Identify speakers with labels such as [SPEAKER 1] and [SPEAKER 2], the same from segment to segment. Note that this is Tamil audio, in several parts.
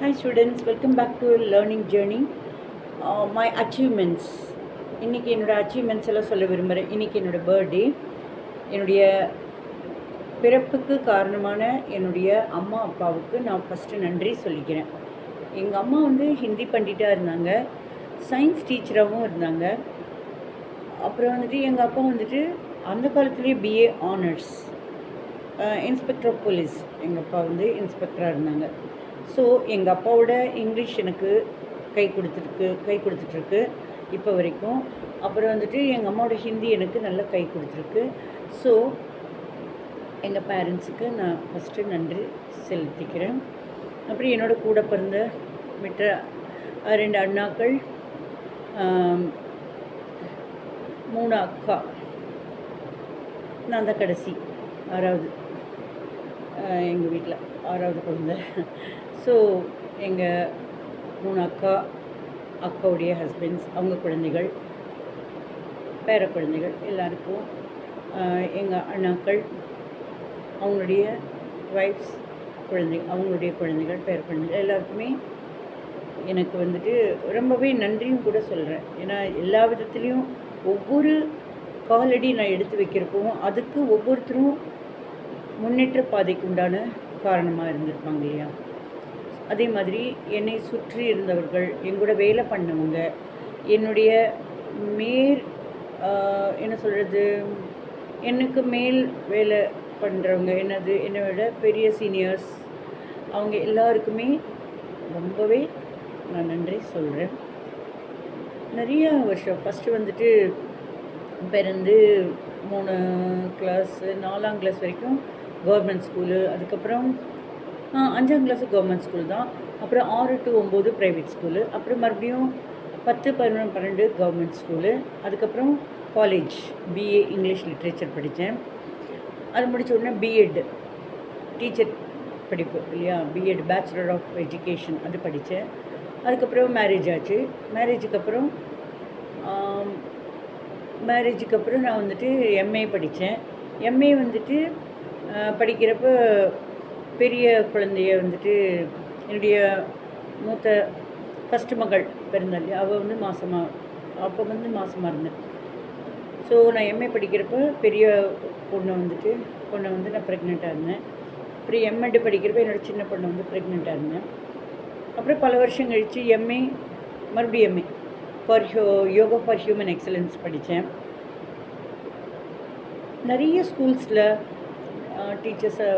[SPEAKER 1] Hi students welcome back to learning journey my achievements இன்றைக்கி என்னோடய அச்சீவ்மெண்ட்ஸ் எல்லாம் சொல்ல விரும்புகிறேன் இன்னைக்கு என்னோட பர்த்டே என்னுடைய பிறப்புக்கு காரணமான என்னுடைய அம்மா அப்பாவுக்கு நான் ஃபஸ்ட்டு நன்றி சொல்லிக்கிறேன். எங்கள் அம்மா வந்து ஹிந்தி பண்டிட்டாக இருந்தாங்க. சயின்ஸ் டீச்சராகவும் இருந்தாங்க. அப்புறம் வந்துட்டு எங்கள் அப்பா வந்துட்டு அந்த காலத்துலேயே BA honours inspector of police எங்கள் அப்பா வந்து இன்ஸ்பெக்டராக இருந்தாங்க. ஸோ எங்கள் அப்பாவோட இங்கிலீஷ் எனக்கு கை கொடுத்துருக்கு கை கொடுத்துட்ருக்கு இப்போ வரைக்கும். அப்புறம் வந்துட்டு எங்கள் அம்மாவோட ஹிந்தி எனக்கு நல்லா கை கொடுத்துருக்கு. ஸோ எங்கள் பேரண்ட்ஸுக்கு நான் ஃபஸ்ட்டு நன்றி செலுத்திக்கிறேன். அப்புறம் என்னோட கூட பிறந்த மற்ற ரெண்டு அண்ணாக்கள் மூணு அக்கா. நான் தான் கடைசி ஆறாவது எங்கள் வீட்டில் ஆறாவது குழந்தை. ஸோ எங்கள் மூணு அக்கா அக்காவுடைய ஹஸ்பண்ட்ஸ் அவங்க குழந்தைகள் பேர குழந்தைகள் எல்லாருக்கும் எங்கள் அண்ணாக்கள் அவங்களுடைய ஒய்ஃப்ஸ் குழந்தை அவங்களுடைய குழந்தைகள் பேர குழந்தைகள் எல்லாருக்குமே எனக்கு வந்துட்டு ரொம்பவே நன்றியும் கூட சொல்கிறேன் ஏன்னா எல்லா விதத்துலேயும் ஒவ்வொரு காலடி நான் எடுத்து வைக்கிறப்பவும் அதுக்கு ஒவ்வொருத்தரும் முன்னேற்ற பாதைக்கு உண்டான காரணமாக இருந்திருப்பாங்க இல்லையா? அதே மாதிரி என்னை சுற்றி இருந்தவர்கள் எங்கூட வேலை பண்ணவங்க என்னுடைய மேல் என்ன சொல்கிறது எனக்கு மேல் வேலை பண்ணுறவங்க என்னது என்னை விட பெரிய சீனியர்ஸ் அவங்க எல்லாருக்குமே ரொம்பவே நான் நன்றி சொல்கிறேன் நிறைய வருஷம் ஃபஸ்ட்டு வந்துட்டு பிறந்து மூணு கிளாஸ் நாலாம் கிளாஸ் வரைக்கும் கவர்மெண்ட் ஸ்கூலு அதுக்கப்புறம் அஞ்சாம் கிளாஸு கவர்மெண்ட் ஸ்கூல் தான். அப்புறம் ஆறு டு ஒம்பது ப்ரைவேட் ஸ்கூலு அப்புறம் மறுபடியும் பத்து பதினொன்று பன்னெண்டு கவர்மெண்ட் ஸ்கூலு அதுக்கப்புறம் காலேஜ் பிஏ இங்கிலீஷ் லிட்ரேச்சர் படித்தேன். அது முடித்த உடனே பிஎட் டீச்சர் படிப்பு இல்லையா? பிஎட் பேச்சுலர் ஆஃப் எஜுகேஷன் அது படித்தேன். அதுக்கப்புறம் மேரேஜ் ஆச்சு. மேரேஜுக்கு அப்புறம் மேரேஜுக்கு அப்புறம் நான் வந்துட்டு எம்ஏ படித்தேன். எம்ஏ வந்துட்டு படிக்கிறப்போ பெரிய குழந்தைய வந்துட்டு என்னுடைய மூத்த ஃபஸ்ட்டு மகள் பிறந்தாள் அவள் வந்து மாதமாக அப்போ வந்து மாதமாக இருந்தேன் ஸோ நான் எம்ஏ படிக்கிறப்ப பெரிய பொண்ணை வந்துட்டு பொண்ணை வந்து நான் ப்ரெக்னெண்ட்டாக இருந்தேன். அப்புறம் எம்எட்டு படிக்கிறப்ப என்னோட சின்ன பொண்ணை வந்து ப்ரெக்னெண்ட்டாக இருந்தேன். அப்புறம் பல வருஷம் கழித்து எம்ஏ மறுபடியும் MA for hu yoga for human excellence படித்தேன். நிறைய ஸ்கூல்ஸில் டீச்சர்ஸை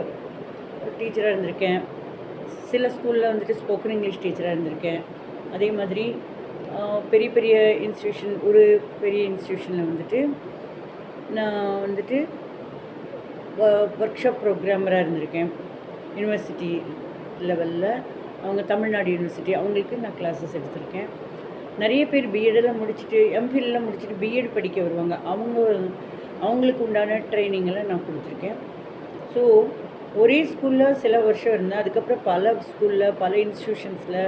[SPEAKER 1] டீச்சராக இருந்திருக்கேன். சில ஸ்கூலில் வந்துட்டு ஸ்போக்கன் இங்கிலீஷ் டீச்சராக இருந்திருக்கேன். அதே மாதிரி பெரிய பெரிய இன்ஸ்டியூஷன் ஒரு பெரிய இன்ஸ்டியூஷனில் வந்துட்டு நான் வந்துட்டு ஒர்க் ஷாப் ப்ரோக்ராமராக இருந்திருக்கேன். யூனிவர்சிட்டி லெவலில் அவங்க தமிழ்நாடு யூனிவர்சிட்டி அவங்களுக்கு நான் கிளாஸஸ் எடுத்திருக்கேன். நிறைய பேர் பிஎடெல்லாம் முடிச்சுட்டு எம்ஃபில்லாம் முடிச்சுட்டு பிஎட் படிக்க வருவாங்க. அவங்க அவங்களுக்கு உண்டான ட்ரைனிங்கெல்லாம் நான் கொடுத்துருக்கேன். ஸோ ஒரே ஸ்கூலில் சில வருஷம் இருந்தேன். அதுக்கப்புறம் பல ஸ்கூலில் பல இன்ஸ்டியூஷன்ஸில்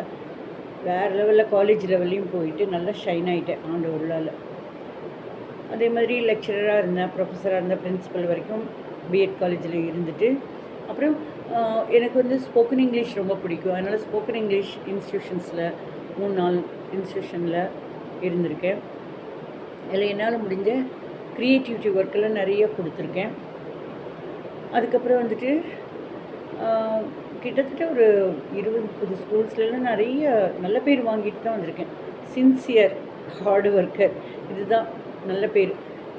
[SPEAKER 1] வேறு லெவலில் காலேஜ் லெவல்லையும் போயிட்டு நல்லா ஷைன் ஆகிட்டேன் ஆண்டு உள்ளால் அதே மாதிரி லெக்சரராக இருந்தேன் ப்ரொஃபஸராக இருந்தேன் பிரின்ஸிபல் வரைக்கும் பிஎட் காலேஜில் இருந்துட்டு. அப்புறம் எனக்கு வந்து ஸ்போக்கன் இங்கிலீஷ் ரொம்ப பிடிக்கும். அதனால் ஸ்போக்கன் இங்கிலீஷ் இன்ஸ்டியூஷன்ஸில் மூணு நாள் இன்ஸ்டியூஷனில் இருந்திருக்கேன். அதில் என்னால் முடிஞ்ச க்ரியேட்டிவிட்டி ஒர்க்கெல்லாம் நிறைய கொடுத்துருக்கேன். அதுக்கப்புறம் வந்துட்டு கிட்டத்தட்ட ஒரு இருபது முப்பது ஸ்கூல்ஸ்லாம் நிறைய நல்ல பேர் வாங்கிட்டு தான் வந்திருக்கேன். சின்சியர் ஹார்டு ஒர்க்கர் இதுதான் நல்ல பேர்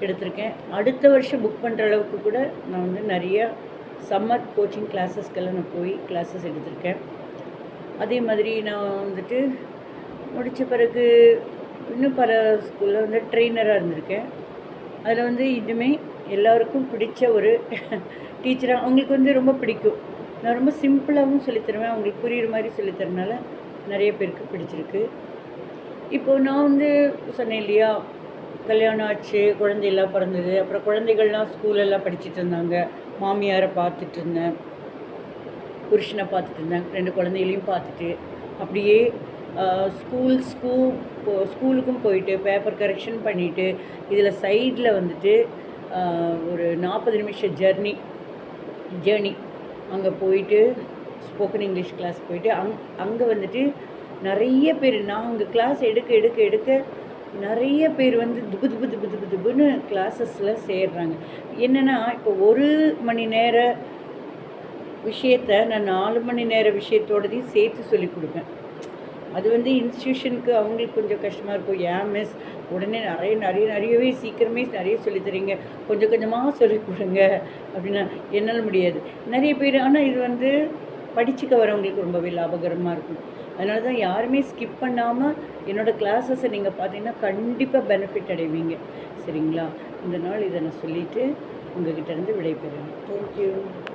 [SPEAKER 1] எடுத்திருக்கேன். அடுத்த வருஷம் புக் பண்ணுற அளவுக்கு கூட நான் வந்து நிறைய சம்மர் கோச்சிங் கிளாஸஸ்க்கெல்லாம் நான் போய் கிளாஸஸ் எடுத்திருக்கேன். அதே மாதிரி நான் வந்துட்டு முடித்த பிறகு இன்னும் பல ஸ்கூலில் வந்து ட்ரெயினராக இருந்திருக்கேன். அதில் வந்து இதுவுமே எல்லோருக்கும் பிடிச்ச ஒரு டீச்சராக அவங்களுக்கு வந்து ரொம்ப பிடிக்கும். நான் ரொம்ப சிம்பிளாகவும் சொல்லித்தருவேன் அவங்களுக்கு புரிகிற மாதிரி சொல்லித்தரனால நிறைய பேருக்கு பிடிச்சிருக்கு. இப்போ நான் வந்து சொன்னேன் இல்லையா கல்யாணம் ஆச்சு குழந்தையெல்லாம் பிறந்தது அப்புறம் குழந்தைகள்லாம் ஸ்கூலெல்லாம் படிச்சுட்டு இருந்தாங்க. மாமியாரை பார்த்துட்டு இருந்தேன். புருஷனை பார்த்துட்டு இருந்தேன். ரெண்டு குழந்தைகளையும் பார்த்துட்டு அப்படியே ஸ்கூல் ஸ்கூல் ஸ்கூலுக்கும் போயிட்டு பேப்பர் கரெக்ஷன் பண்ணிவிட்டு இதில் சைடில் வந்துட்டு ஒரு நாற்பது நிமிஷம் ஜர்னி ஜேர்னி அங்கே போயிட்டு ஸ்போக்கன் இங்கிலீஷ் கிளாஸ் போயிட்டு அங் அங்கே வந்துட்டு நிறைய பேர் நான் அங்கே கிளாஸ் எடுக்க எடுக்க எடுக்க நிறைய பேர் வந்து துபு துபு துபு துபு துபுன்னு கிளாஸஸில் சேர்றாங்க. என்னென்னா இப்போ ஒரு மணி நேர விஷயத்த நான் நாலு மணி நேர விஷயத்தோடதையும் சேர்த்து சொல்லி கொடுப்பேன். அது வந்து இன்ஸ்டியூஷனுக்கு அவங்களுக்கு கொஞ்சம் கஷ்டமாக இருக்கும். ஏன் மிஸ் உடனே நிறைய நிறைய நிறையவே சீக்கிரமே நிறைய சொல்லித் தரீங்க. கொஞ்சம் கொஞ்சமாக சொல்லிக் கொடுங்க. அப்படின்னா என்னால் முடியாது. நிறைய பேர் ஆனால் இது வந்து படிச்சுக்க வரவங்களுக்கு ரொம்பவே லாபகரமாக இருக்கும். அதனால தான் யாருமே ஸ்கிப் பண்ணாமல் என்னோடய கிளாஸஸை நீங்கள் பார்த்தீங்கன்னா கண்டிப்பாக பெனிஃபிட் அடைவீங்க. சரிங்களா? இந்த நாள் இதை நான் சொல்லிவிட்டு உங்ககிட்ட இருந்து விடைபெறேன் தேங்க்யூ